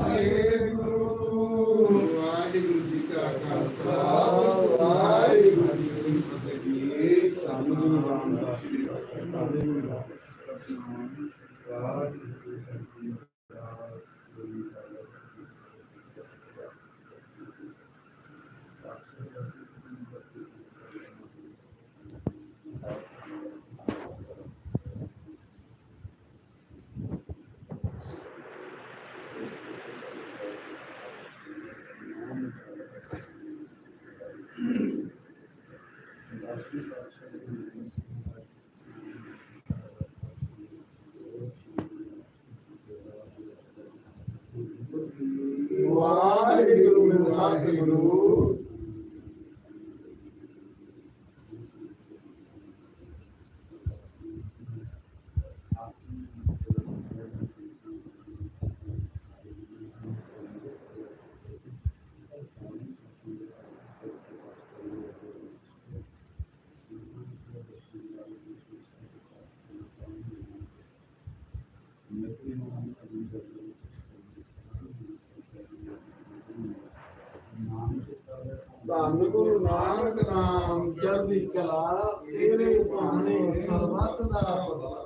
Aleluia, glorifica a casa. Sadhguru ਦੀ ਕਲਾ ਤੇਰੇ ਭਾਣੇ ਸਰਬੱਤ ਦਾ ਭਲਾ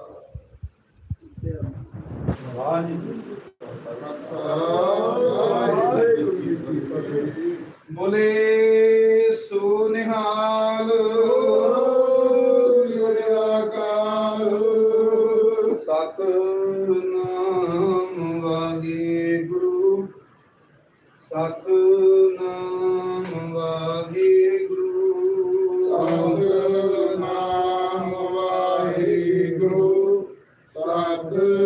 ਵਾਹਿਗੁਰੂ ਜੀ ਕੀ ਫਤਿਹ। ਬੋਲੇ Amen.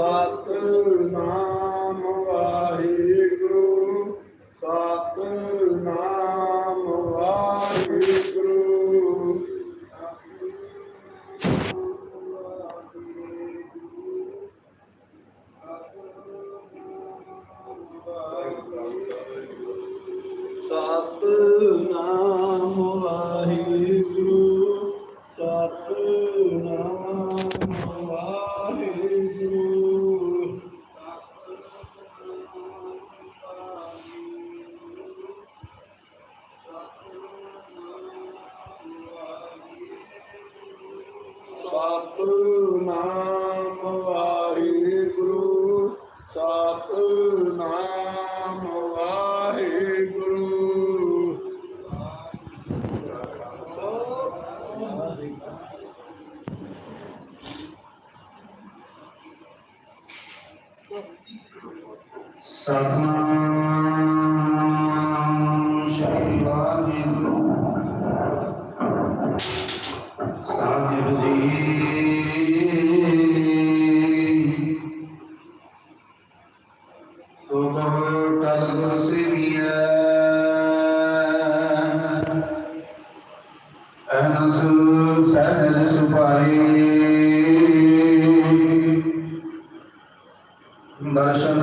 ਸਤਨਾਮ ਵਾਹਿਗੁਰੂ। ਸਤ ਨਾਮ ਵਾਹਿਗੁਰੂ ਸਤ ਨਾਮ ਵਾਹਿਗੁਰੂ। ਸਤਨਾਮ ਦਰਸ਼ਨ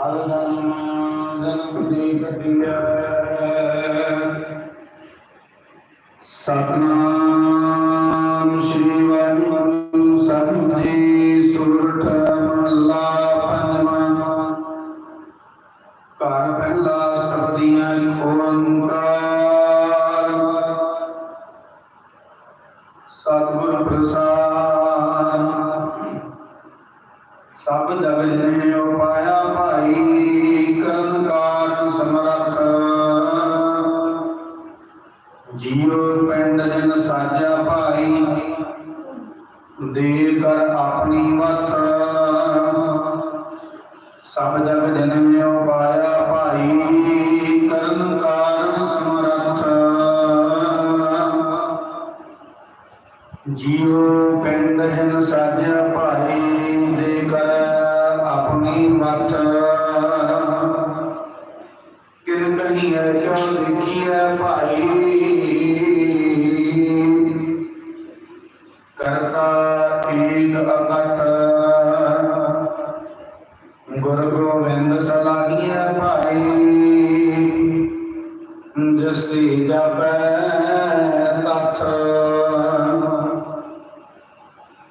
அருணம் தன் பற்றிய ਦੇ ਕਰ ਆਪਣੀ ਮਤ ਸਭ ਜਗ ਜਨਮਿਓ ਪਾਇਆ ਭਾਈ, ਕਰਨ ਕਾਰਨ ਸਮਰੱਥ। ਜੀਉ ਪਿੰਡ ਜਨ ਸਾਜਿਆ ਭਾਈ ਦੇ ਕਰ ਆਪਣੀ ਮਤ ਕਿਨ ਕਹੀ ਹੈ ਜੋ ਦੇਖੀ ਹੈ ਭਾਈ?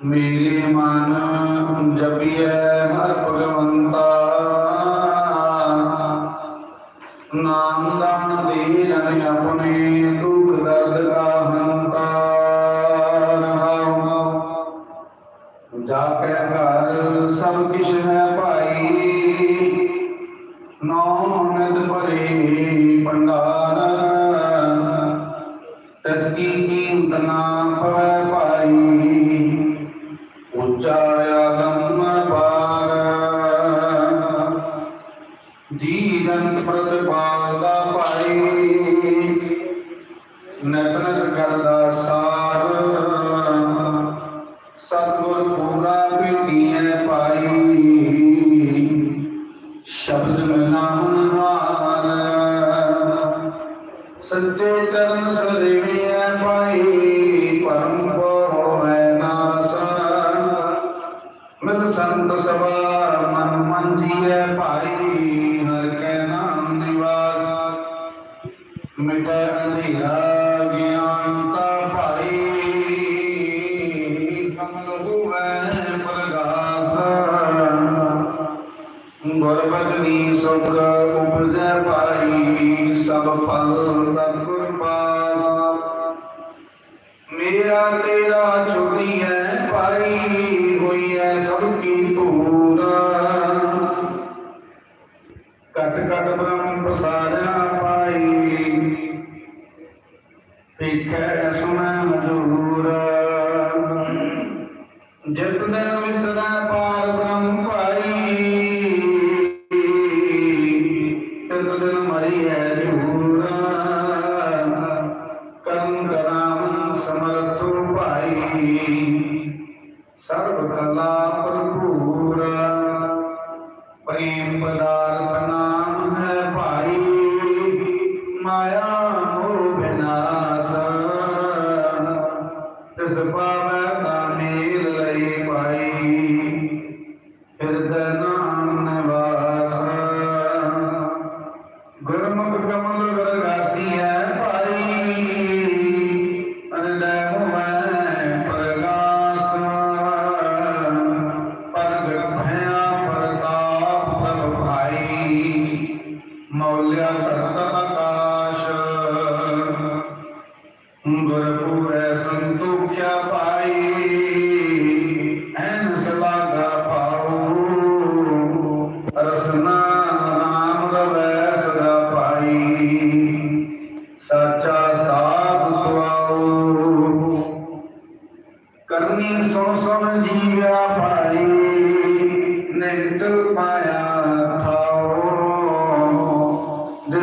ਮੇਰੇ ਮਨ ਜਪਿਐ ਹਰ ਭਗਵੰਤਾ। ਗੁਰਬਖਨੀ ਸੁਖ ਉਪਜੈ ਪਾਈ ਸਭ ਫਲ ਸਭ i Amen.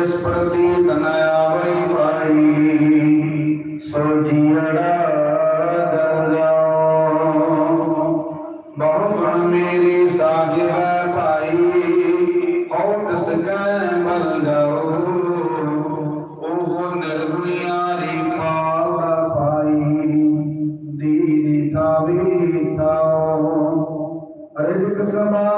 स्मृति तनया वै पाई सो जियड़ा बहु मेरी साजिब पाई और तस्कै बल गौ Sama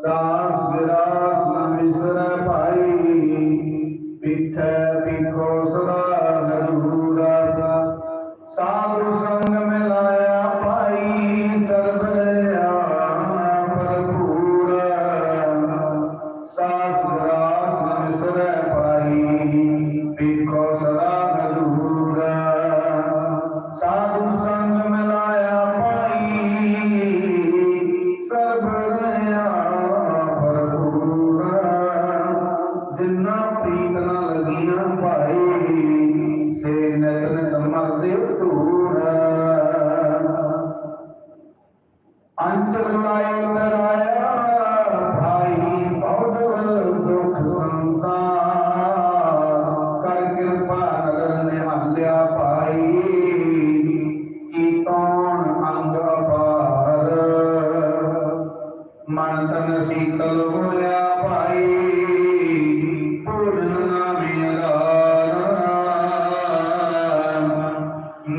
सास विरास न मिश्र पाए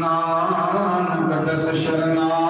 नानक दस शरणा